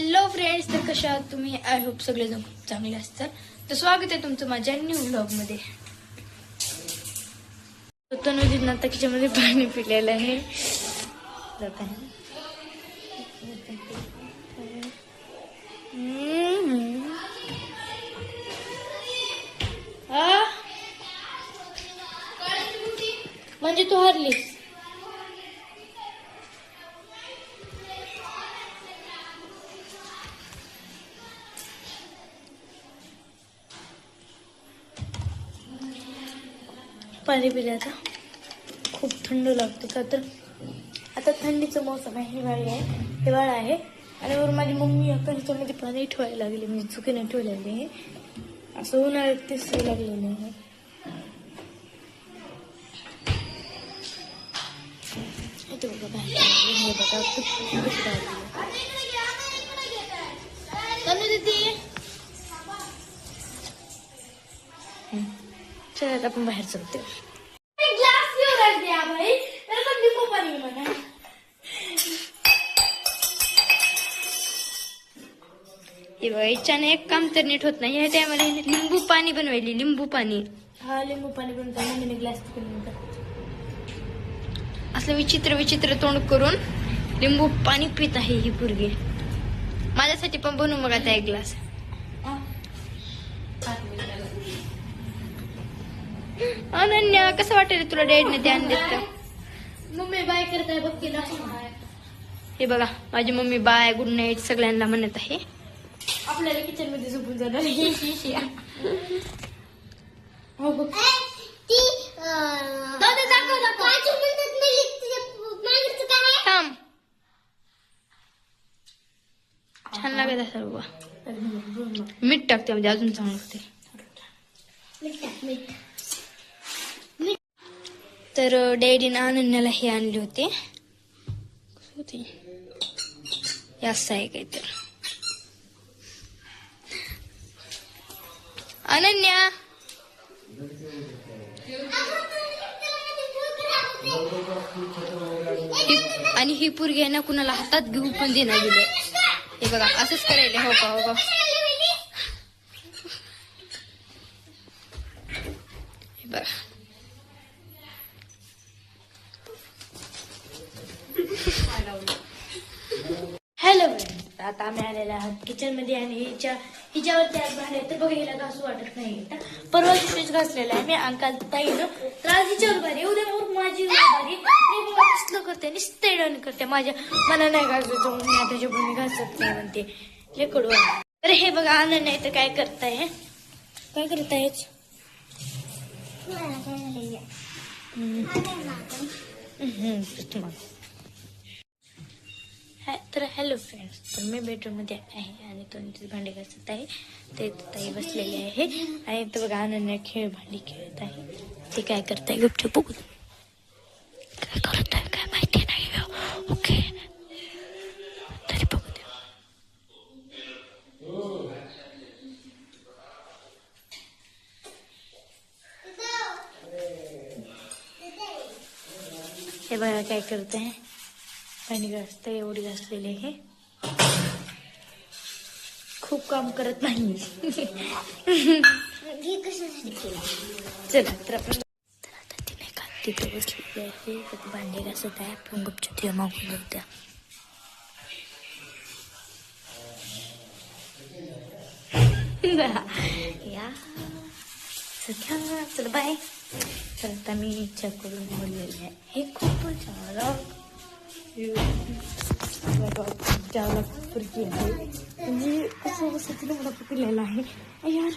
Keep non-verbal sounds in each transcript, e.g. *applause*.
Hello friends तर कशा आहात तुम्ही? आय होप सगळेजण खूप चांगले असतात. तर स्वागत आहे तुमचं माझ्या न्यू व्लॉगमध्ये. तनुजीनं पाणी पिलेलं आहे. आ? म्हणजे तू हरलीस. पाणी पिले आता खूप थंड लागते का तर. आता थंडीचं मोसम आहे, हिवाळी आहे, हिवाळा आहे. आणि वर मम्मी आता ह्याच्यामध्ये पाणी ठेवायला लागली म्हणजे चुकीने ठेवलेली आहे. असं उन्हाळ्यात ते चला आता आपण बाहेर चलते. हे हिच्याने एक काम तर नीट होत नाही. ह्या टायमाला लिंबू पाणी बनवायली लिंबू पाणी. हा लिंबू पाणी बनवता. मम्मीने ग्लास असलं विचित्र विचित्र तोंड करून लिंबू पाणी पित आहे ही पोरगी. माझ्यासाठी पण बनवू मग आता एक ग्लास अनन्या कसं वाटेल तुला डॅडने ध्यान देत मम्मी बाय करताय बघ केला हे बघा माझी मम्मी बाय गुड नाईट सगळ्यांना म्हणत आहे. आपल्याला किचनमध्ये झोपून जाणार *laughs* हो बघ. थांब. छान लागत असेल बाबा मीठ टाकते म्हणजे अजून चांगलं होते. तर डॅडीनं अनन्याला हे आणले होते. असं आहे काय तर अनन्या आणि ही पोरगी आहे ना कुणाला हातात घेऊ पण देणार गेले हे बघा असंच करायला हो का हो का हे बघा हॅलो फ्रेंड्स आता आम्ही आलेला आहोत किचनमध्ये आणि हिच्या हिच्यावरती आज भांडे तर बघा हिला घासू वाटत नाही. आता परवा दिवशीच घासलेला आहे मी अंकाल ताईनं. तर आज हिच्यावर भारी उद्या माझी भारी कसलं करते? नुसते डण करते. माझ्या मला नाही घासायचं म्हणून मी त्याच्या मी घासत नाही म्हणते. लेकडू. तर हे बघा आनंद नाही तर काय करताय काय करताय? हम्म, तुम्हाला तर हॅलो फ्रेंड्स तर मी बेडरूममध्ये आहे आणि तो भांडे घासत आहे ते ताई बसलेले आहे आणि इथं बघा अनन्या खेळ भांडी खेळत आहे ते काय करताय गुपचूप बघू काय करत आहे काय माहिती नाही ओके, तरी बघू दे हे बघा काय करत आहे पाणी घासत एवढी घासलेली आहे खूप काम करत नाही. चला तर आपण ती तिथे बसलेली आहे. ती भांडी घासत आहे. आपण गुपचूप तिला मागून द्या या. चल बाय तर आता मी इच्छा करून बोललेली आहे. हे खूपच चांगलं ज्याला पुरकी आहे म्हणजे कसं कसं तिला मला पकडलेला आहे यार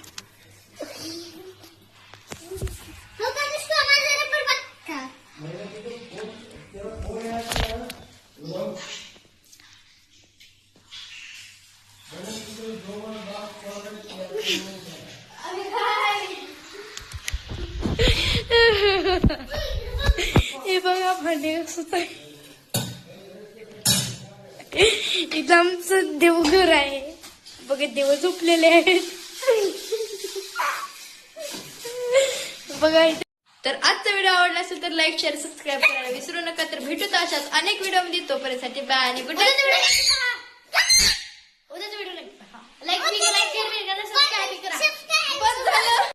हे बघा भांडे कसं आहे. *laughs* इथं आमचं देवघर आहे. बघा देव झोपलेले आहेत. *laughs* बघा इथे. तर आजचा व्हिडिओ आवडला असेल तर लाईक शेअर सबस्क्राईब करायला विसरू नका. तर भेटूत अशाच अनेक व्हिडिओमध्ये. तोपर्यंत बाय आणि गुड नाईट